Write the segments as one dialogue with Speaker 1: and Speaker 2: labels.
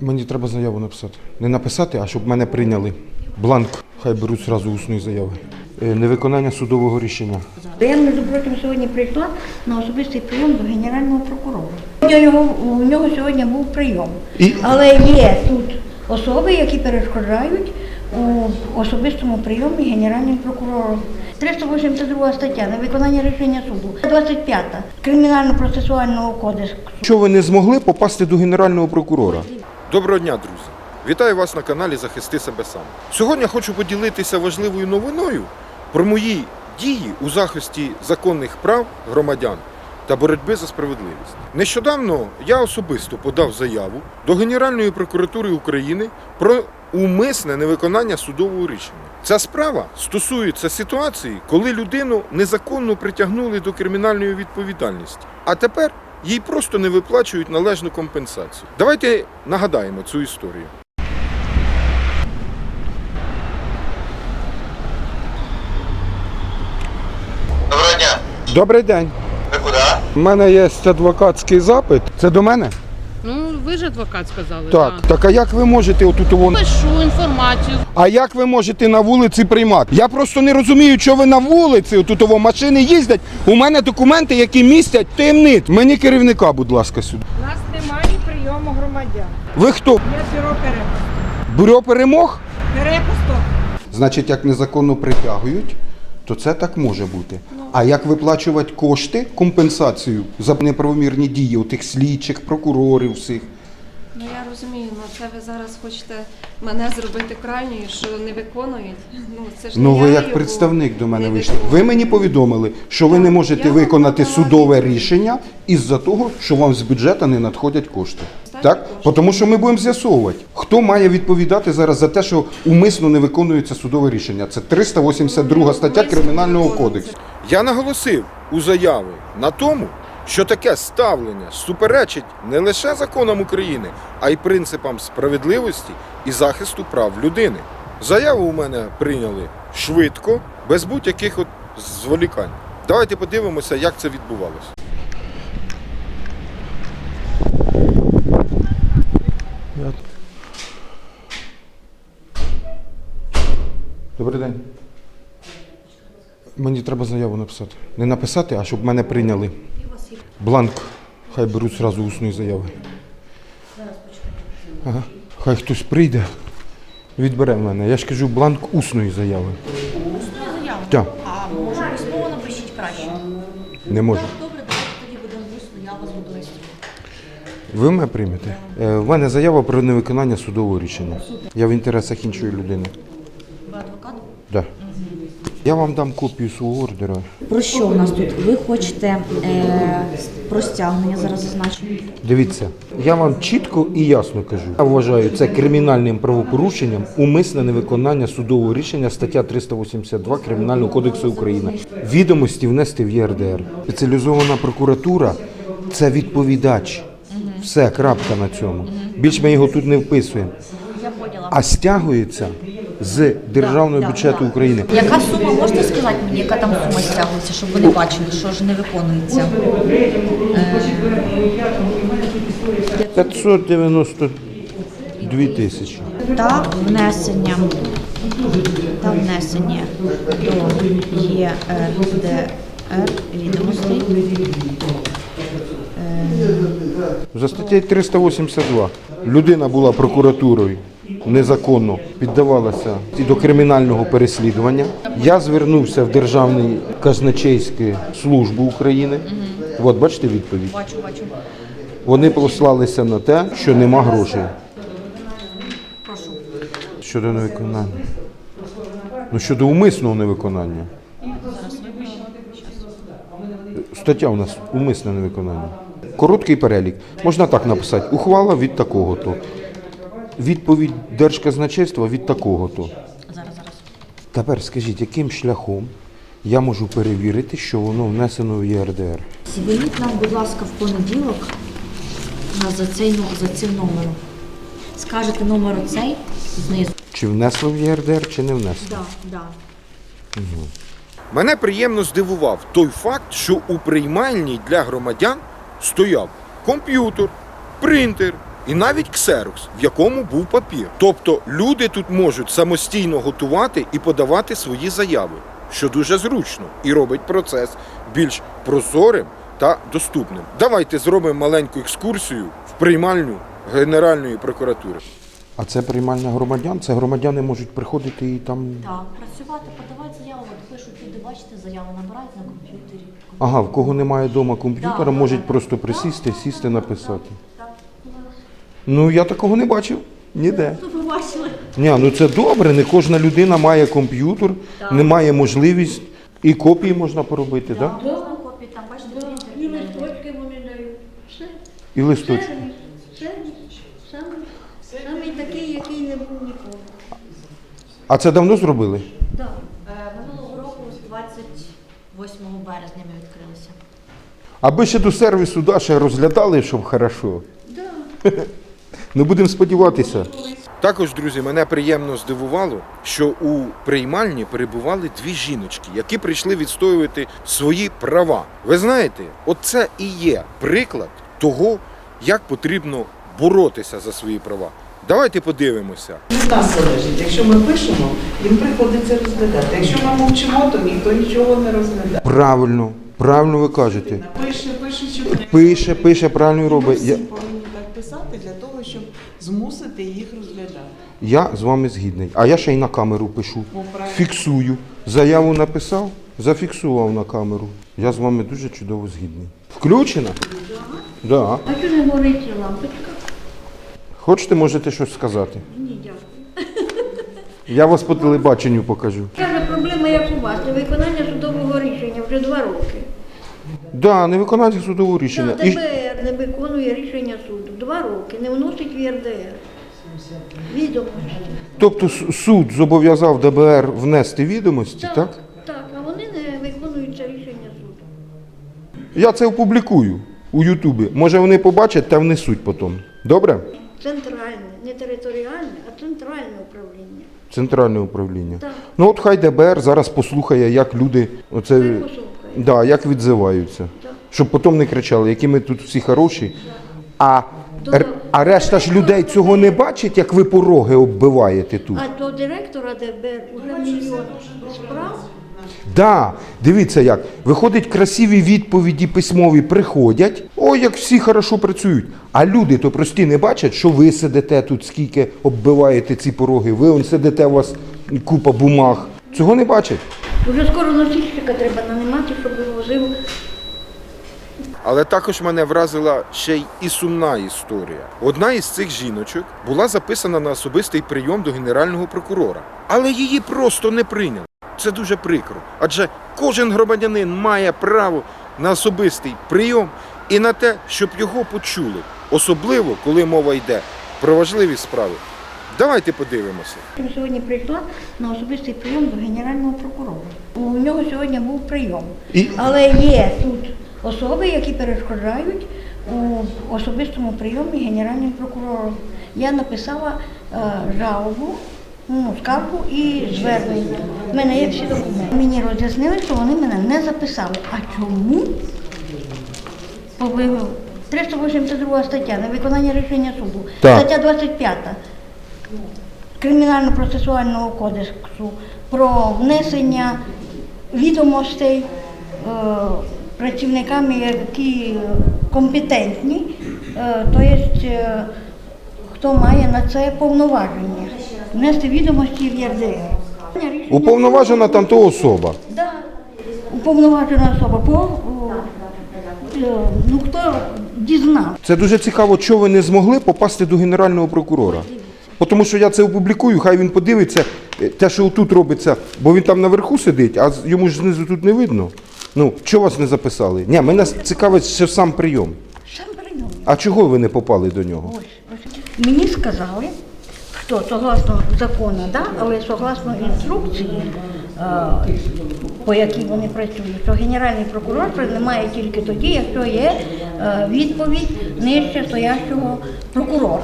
Speaker 1: Мені треба заяву написати. Не написати, а щоб мене прийняли. Бланк. Хай беруть зразу усної заяви. Е, Невиконання судового рішення.
Speaker 2: Я, між прочим, сьогодні прийшла на особистий прийом до генерального прокурора. У нього, у нього сьогодні був прийом.
Speaker 1: І-
Speaker 2: Але є тут особи, які перешкоджають у особистому прийомі генеральним прокурором. 382 стаття невиконання рішення суду. 25 Кримінально-процесуального кодексу.
Speaker 1: Що ви не змогли попасти до генерального прокурора? Доброго дня, друзі! Вітаю вас на каналі Захисти себе сам. Сьогодні хочу поділитися важливою новиною про мої дії у захисті законних прав громадян та боротьби за справедливість. Нещодавно я особисто подав заяву до Генеральної прокуратури України про умисне невиконання судового рішення. Ця справа стосується ситуації, коли людину незаконно притягнули до кримінальної відповідальності, а тепер їй просто не виплачують належну компенсацію. Давайте нагадаємо цю історію.
Speaker 3: Доброго дня.
Speaker 1: Добрий день.
Speaker 3: Ви куди?
Speaker 1: У мене є адвокатський запит. Це до мене?
Speaker 4: Ви ж адвокат сказали.
Speaker 1: Так.
Speaker 4: да.
Speaker 1: Так а як ви можете отут вон?
Speaker 4: Пишу інформацію.
Speaker 1: А як ви можете на вулиці приймати? Я просто не розумію, що ви на вулиці, отут во машини їздять. У мене документи, які містять таємниць. Мені керівника, будь ласка, сюди.
Speaker 5: У нас немає прийому громадян.
Speaker 1: Ви хто?
Speaker 5: Є бюро перепусток.
Speaker 1: Бюро перемог?
Speaker 5: Перепусток.
Speaker 1: Значить, як незаконно притягують, то це так може бути. А як виплачувати кошти, компенсацію за неправомірні дії у тих слідчих, прокурорів всіх?
Speaker 6: Ну я розумію, ну це ви зараз хочете мене зробити крайньою, що не виконують. Ну це ж
Speaker 1: Ну
Speaker 6: не
Speaker 1: ви
Speaker 6: я
Speaker 1: як
Speaker 6: його
Speaker 1: представник до мене
Speaker 6: не
Speaker 1: вийшли.
Speaker 6: виконую.
Speaker 1: Ви мені повідомили, що ви не можете
Speaker 6: я вам
Speaker 1: виконати
Speaker 6: надала
Speaker 1: судове рішення із-за того, що вам з бюджету не надходять кошти. Так? Тому що ми будемо з'ясовувати, хто має відповідати зараз за те, що умисно не виконується судове рішення. Це 382 стаття Кримінального кодексу. Я наголосив у заяві на тому, що таке ставлення суперечить не лише законам України, а й принципам справедливості і захисту прав людини. Заяву у мене прийняли швидко, без будь-яких от зволікань. Давайте подивимося, як це відбувалося. Добрий день. Мені треба заяву написати. Не написати, а щоб мене прийняли. Бланк. Хай беруть зразу усної заяви. Ага. Хай хтось прийде, відбере в мене. Я ж кажу бланк усної заяви.
Speaker 7: Усну заяву?
Speaker 1: Так,
Speaker 7: А може письмово напишіть краще?
Speaker 1: не можу.
Speaker 7: Добре, тоді будемо усно, я вас буду.
Speaker 1: Ви мене приймете? Е, У мене заява про невиконання судового рішення. Я в інтересах іншої людини. Да. Я вам дам копію свого ордера.
Speaker 7: Про що у нас тут? Ви хочете е, про стягнення зараз зазначено?
Speaker 1: Дивіться, я вам чітко і ясно кажу. Я вважаю це кримінальним правопорушенням умисне невиконання судового рішення стаття 382 Кримінального кодексу України. Відомості внести в ЄРДР. Спеціалізована прокуратура це відповідач. Все, крапка на цьому. Більш ми його тут не вписуємо. А стягується з державного
Speaker 7: Да,
Speaker 1: бюджету
Speaker 7: да.
Speaker 1: України.
Speaker 7: Яка сума можете сказати мені, яка там сума стягується, щоб вони бачили, що ж не виконується?
Speaker 1: 592 тисячі.
Speaker 7: Та внесення та внесення до ЄРДР відомостей.
Speaker 1: За статтею 382 людина була прокуратурою незаконно піддавалася і до кримінального переслідування. Я звернувся в Державну казначейську службу України. От бачите відповідь.
Speaker 7: Бачу, бачу.
Speaker 1: Вони послалися на те, що нема грошей. Щодо невиконання. Ну щодо умисного невиконання. Стаття у нас умисне невиконання. Короткий перелік. Можна так написати. Ухвала від такого-то. Відповідь Держказначейства від такого-то.
Speaker 7: Зараз, зараз.
Speaker 1: Тепер скажіть, яким шляхом я можу перевірити, що воно внесено в ЄРДР?
Speaker 7: Зверніть нам, будь ласка, в понеділок на за, цей, но- за цим номером. Скажете номер оцей знизу.
Speaker 1: Чи внесло в ЄРДР, чи не внесло?
Speaker 7: Да, да.
Speaker 1: Мене приємно здивував той факт, що у приймальній для громадян стояв комп'ютер, принтер і навіть ксерокс, в якому був папір. Тобто люди тут можуть самостійно готувати і подавати свої заяви, що дуже зручно і робить процес більш прозорим та доступним. Давайте зробимо маленьку екскурсію в приймальню Генеральної прокуратури. А це приймальня громадян? Це громадяни можуть приходити і там.
Speaker 7: Так, працювати, подавати заяву, от пишуть люди, бачите, заяву набирають на комп'ютері.
Speaker 1: Ага, в кого немає вдома комп'ютера,
Speaker 7: Да,
Speaker 1: можуть
Speaker 7: да,
Speaker 1: просто
Speaker 7: да.
Speaker 1: присісти, сісти, написати.
Speaker 7: Так,
Speaker 1: Ну я такого не бачив. Ніде.
Speaker 7: Тут.
Speaker 1: Ні, ну це добре. Не кожна людина має комп'ютер, не має можливість. І копії можна поробити, так? Да?
Speaker 7: Можна копії, там, бачите.
Speaker 2: І листочки вони дають. Все.
Speaker 1: І листочки.
Speaker 2: Саме, саме такий, який не був ніколи.
Speaker 1: А це давно зробили?
Speaker 2: Да.
Speaker 7: Е, Минулого року, з 28 березня ми відкрилися.
Speaker 1: Аби ще до сервісу да, ще розглядали, щоб хорошо.
Speaker 2: Да.
Speaker 1: Ну будемо сподіватися. Також, друзі, мене приємно здивувало, що у приймальні перебували дві жіночки, які прийшли відстоювати свої права. Ви знаєте, оце і є приклад того, як потрібно боротися за свої права. Давайте подивимося.
Speaker 8: Від нас залежить. Якщо ми пишемо, їм приходиться розглядати. Якщо ми мовчимо, то ніхто нічого не розглядає.
Speaker 1: Правильно, правильно ви кажете.
Speaker 8: Пише, пише, що.
Speaker 1: Пише, пише, правильно робить. Я,
Speaker 8: повинні так писати для того, щоб змусити їх розглядати.
Speaker 1: я з вами згідний. А я ще й на камеру пишу.
Speaker 8: Бо.
Speaker 1: Фіксую. Заяву написав, зафіксував на камеру. Я з вами дуже чудово згідний. Включена? Да.
Speaker 2: А що не горить лампочка?
Speaker 1: Хочете, можете щось сказати?
Speaker 2: Ні, дякую.
Speaker 1: Я вас по телебаченню покажу.
Speaker 2: Каже, проблема як у вас, невиконання судового рішення вже два роки.
Speaker 1: Да, не виконання судового рішення.
Speaker 2: Да,
Speaker 1: І,
Speaker 2: ДБР не виконує рішення. Два роки, не вносить в ЄРДР. Відомості.
Speaker 1: тобто суд зобов'язав ДБР внести відомості, так?
Speaker 2: Так, а вони не виконують це рішення суду.
Speaker 1: Я це опублікую у Ютубі. Може вони побачать та внесуть потім. Добре?
Speaker 2: Центральне, не територіальне, а центральне управління.
Speaker 1: Центральне управління.
Speaker 2: Так.
Speaker 1: Ну от хай ДБР зараз послухає, як люди оце,
Speaker 2: Хай послухає.
Speaker 1: да, як відзиваються.
Speaker 2: Так.
Speaker 1: Щоб потім не кричали, які ми тут всі хороші. А,
Speaker 2: До-
Speaker 1: р- а решта ж людей цього не бачить, як ви пороги оббиваєте тут.
Speaker 2: А до директора ДБР вже мільйон справ.
Speaker 1: Да, дивіться як. Виходить, красиві відповіді письмові приходять. Ой, як всі хорошо працюють. А люди то прості не бачать, що ви сидите тут, скільки оббиваєте ці пороги. Ви он сидите, у вас купа бумаг. Цього не бачать.
Speaker 2: Уже скоро носильщика треба нанимати, щоб вивозив.
Speaker 1: Але також мене вразила ще й і сумна історія. Одна із цих жіночок була записана на особистий прийом до генерального прокурора, але її просто не прийняли. Це дуже прикро. Адже кожен громадянин має право на особистий прийом і на те, щоб його почули, особливо коли мова йде про важливі справи. Давайте подивимося.
Speaker 2: Я сьогодні прийшла на особистий прийом до генерального прокурора. У нього сьогодні був прийом. Але є тут особи, які перешкоджають у особистому прийомі генеральним прокурором. Я написала е, жалобу, ну, скаргу і звернення. У мене є всі документи. Мені роз'яснили, що вони мене не записали. А чому? Повинно. 382 стаття невиконання рішення суду.
Speaker 1: Так.
Speaker 2: Стаття 25 Кримінально-процесуального кодексу про внесення відомостей е, працівниками, які компетентні, е, тобто е, хто має на це повноваження, внести відомості в ЄРДР.
Speaker 1: Уповноважена там то особа.
Speaker 2: Да. Уповноважена особа по е, ну хто дізнав.
Speaker 1: Це дуже цікаво, чого ви не змогли попасти до генерального прокурора. Тому що я це опублікую, хай він подивиться те, що тут робиться, бо він там наверху сидить, а йому ж знизу тут не видно. Ну, чого вас не записали? Ні, мене цікавить ще сам прийом.
Speaker 2: Сам прийом.
Speaker 1: А чого ви не попали до нього?
Speaker 2: Ось, ось. Мені сказали, що согласно закону, да, але согласно інструкції, е, по якій вони працюють, що генеральний прокурор приймає тільки тоді, якщо є е, відповідь нижче стоящого прокурора.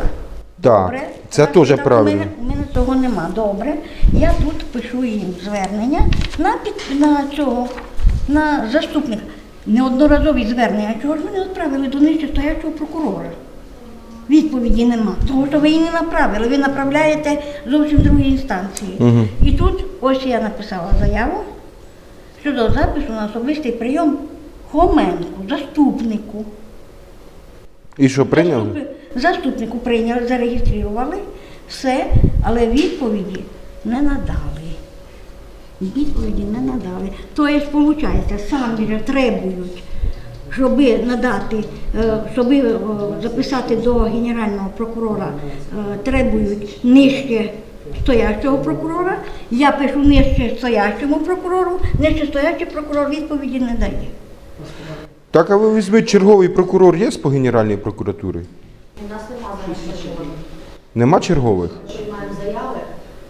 Speaker 1: Так,
Speaker 2: Добре?
Speaker 1: це теж
Speaker 2: так, У
Speaker 1: правильно.
Speaker 2: мене, у мене цього нема. Добре. Я тут пишу їм звернення на, під, на цього, на заступника. Неодноразові звернення. Чого ж ви не відправили до нижче стоячого прокурора? Відповіді нема. Тому що ви її не направили. Ви направляєте зовсім другій інстанції.
Speaker 1: Мгм.
Speaker 2: І тут ось я написала заяву щодо запису на особистий прийом Хоменку, заступнику.
Speaker 1: І що прийняли?
Speaker 2: Заступнику прийняли, зареєстрували все, але відповіді не надали. Відповіді не надали. Тобто, виходить, самі же требують, щоб надати, е, щоб е, записати до Генерального прокурора, е, требують нижче стоячого прокурора. Я пишу нижче стоячому прокурору, нижче стоячий прокурор відповіді не дає.
Speaker 1: Так, а ви візьміть черговий прокурор є по Генеральній прокуратурі?
Speaker 7: У нас немає зараз чергових.
Speaker 1: Нема чергових?
Speaker 7: Приймаємо заяви,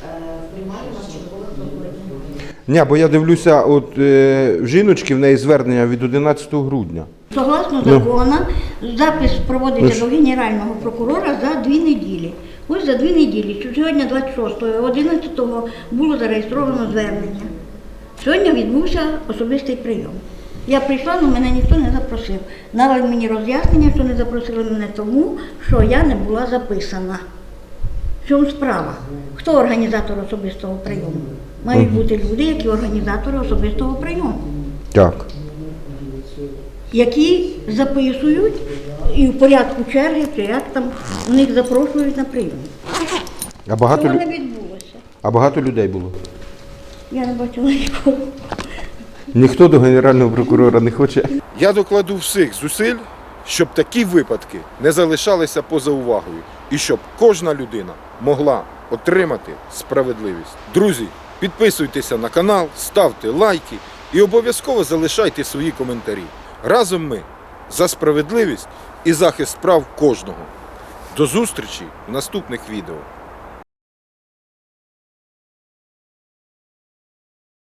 Speaker 7: е, приймаємо у нас чергових прокурорів немає.
Speaker 1: Ні, бо я дивлюся, от е, жіночки в неї звернення від 11 грудня.
Speaker 2: Согласно
Speaker 1: Ну.
Speaker 2: закону, запис
Speaker 1: Ну
Speaker 2: проводиться
Speaker 1: ж.
Speaker 2: до генерального прокурора за дві неділі. Ось за дві неділі, сьогодні 26-го, 11-го було зареєстровано звернення. Сьогодні відбувся особистий прийом. Я прийшла, але мене ніхто не запросив. Дали мені роз'яснення, що не запросили мене тому, що я не була записана. В чому справа? Хто організатор особистого прийому? Мають бути люди, які організатори особистого прийому
Speaker 1: Так.
Speaker 2: які записують і в порядку черги, чи як там них запрошують на прийом.
Speaker 1: А багато,
Speaker 2: Цього
Speaker 1: лю-
Speaker 2: не відбулося.
Speaker 1: а багато людей було.
Speaker 2: Я не бачила нікого.
Speaker 1: Ніхто до генерального прокурора не хоче. Я докладу всіх зусиль, щоб такі випадки не залишалися поза увагою, і щоб кожна людина могла отримати справедливість. Друзі, підписуйтеся на канал, ставте лайки і обов'язково залишайте свої коментарі. Разом ми за справедливість і захист прав кожного. До зустрічі в наступних відео.